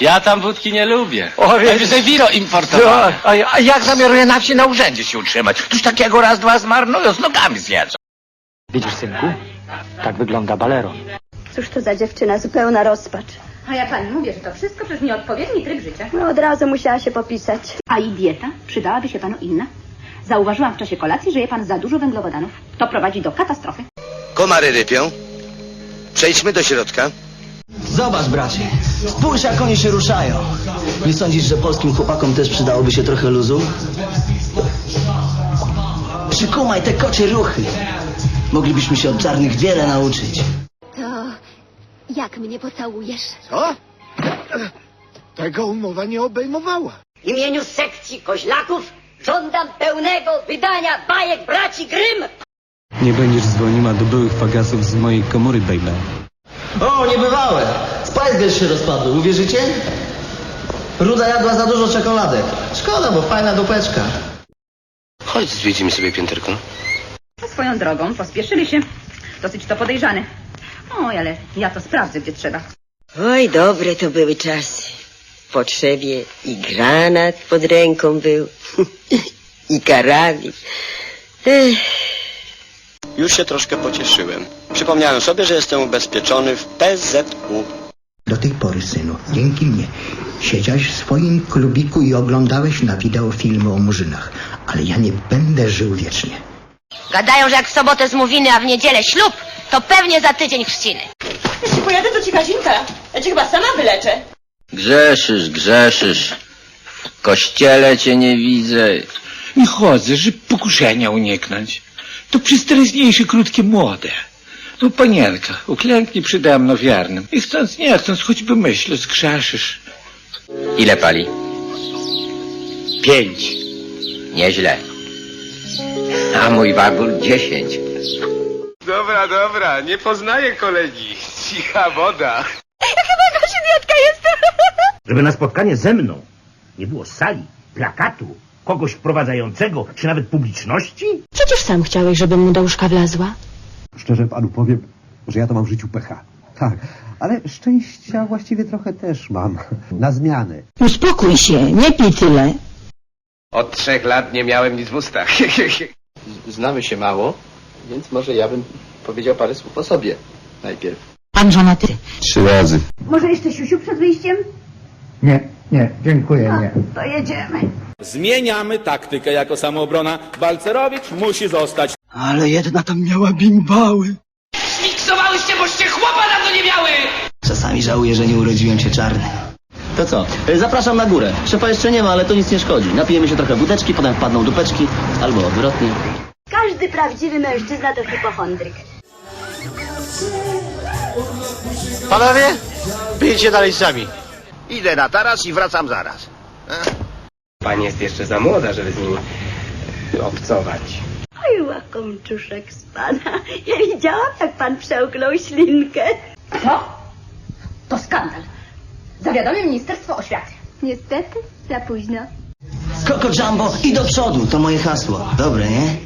Ja tam wódki nie lubię. O, wie- Najwyżej wino No, importowane. a, a jak zamiaruje na wsi na urzędzie się utrzymać? Tuż takiego raz, dwa zmarnują, z nogami zjedzą. Widzisz, synku? Tak wygląda balero. Cóż to za dziewczyna, zupełna rozpacz. A ja pani mówię, że to wszystko przecież nieodpowiedni tryb życia. No od razu musiała się popisać. A i dieta? Przydałaby się panu inna? Zauważyłam w czasie kolacji, że je pan za dużo węglowodanów. To prowadzi do katastrofy. Komary rypią. Przejdźmy do środka. Zobacz, bracie. Spójrz, jak oni się ruszają. Nie sądzisz, że polskim chłopakom też przydałoby się trochę luzu? Przykumaj te kocie ruchy. Moglibyśmy się od czarnych wiele nauczyć. To jak mnie pocałujesz? Co? Tego umowa nie obejmowała. W imieniu sekcji koźlaków żądam pełnego wydania bajek braci Grym. Nie będziesz dzwoniła do byłych fagasów z mojej komory, baby. O, niebywałe. Spice Girls się rozpadły, uwierzycie? Ruda jadła za dużo czekoladek. Szkoda, bo fajna dupeczka. Chodź, zwiedzimy sobie pięterko. Swoją drogą pospieszyli się. Dosyć to podejrzane. Oj, ale ja to sprawdzę, gdzie trzeba. Oj, dobre to były czasy. W potrzebie i granat pod ręką był, i karabin. Ech. Już się troszkę pocieszyłem. Przypomniałem sobie, że jestem ubezpieczony w PZU. Do tej pory, synu, dzięki mnie, siedziałeś w swoim klubiku i oglądałeś na wideo filmy o murzynach. Ale ja nie będę żył wiecznie. Gadają, że jak w sobotę zmówiny, a w niedzielę ślub, to pewnie za tydzień chrzciny. Jeśli pojadę do ciekazinka, ja cię chyba sama wyleczę. Grzeszysz, grzeszysz. W kościele cię nie widzę. Nie chodzę, żeby pokuszenia uniknąć. To przystępniejsze, krótkie, młode. No panienka, uklęknij przede mną wiernym. I chcąc nie chcąc, choćby myślę, zgrzeszysz. Ile pali? Pięć. Nieźle. A mój warbur dziesięć. Dobra, dobra, nie poznaję kolegi. Cicha woda. Żeby na spotkanie ze mną nie było sali, plakatu, kogoś wprowadzającego, czy nawet publiczności? Przecież sam chciałeś, żebym mu do łóżka wlazła. Szczerze panu powiem, że ja to mam w życiu pecha. Tak, ale szczęścia właściwie trochę też mam. Na zmianę. Uspokój się, nie pij tyle. Od trzech lat nie miałem nic w ustach. Znamy się mało, więc może ja bym powiedział parę słów o sobie najpierw. Pan żona ty. Trzy razy. Może jeszcze siusiu przed wyjściem? Nie, nie, dziękuję, nie. To jedziemy. Zmieniamy taktykę jako samoobrona. Balcerowicz musi zostać. Ale jedna tam miała bimbały. Miksowałyście, boście chłopa na to nie miały! Czasami żałuję, że nie urodziłem się czarny. To co? Y, Zapraszam na górę. Szefa jeszcze nie ma, ale to nic nie szkodzi. Napijemy się trochę wódeczki, potem wpadną dupeczki, albo odwrotnie. Każdy prawdziwy mężczyzna to hipochondryk. Panowie, wyjdźcie dalej sami. Idę na taras i wracam zaraz. Pani jest jeszcze za młoda, żeby z nim obcować. Oj, łakomczuszek z pana. Ja widziałam, jak pan przełknął ślinkę. Co? To skandal. Zawiadomię Ministerstwo Oświaty. Niestety, za późno. Koko Jumbo i do przodu, to moje hasło. Dobre, nie?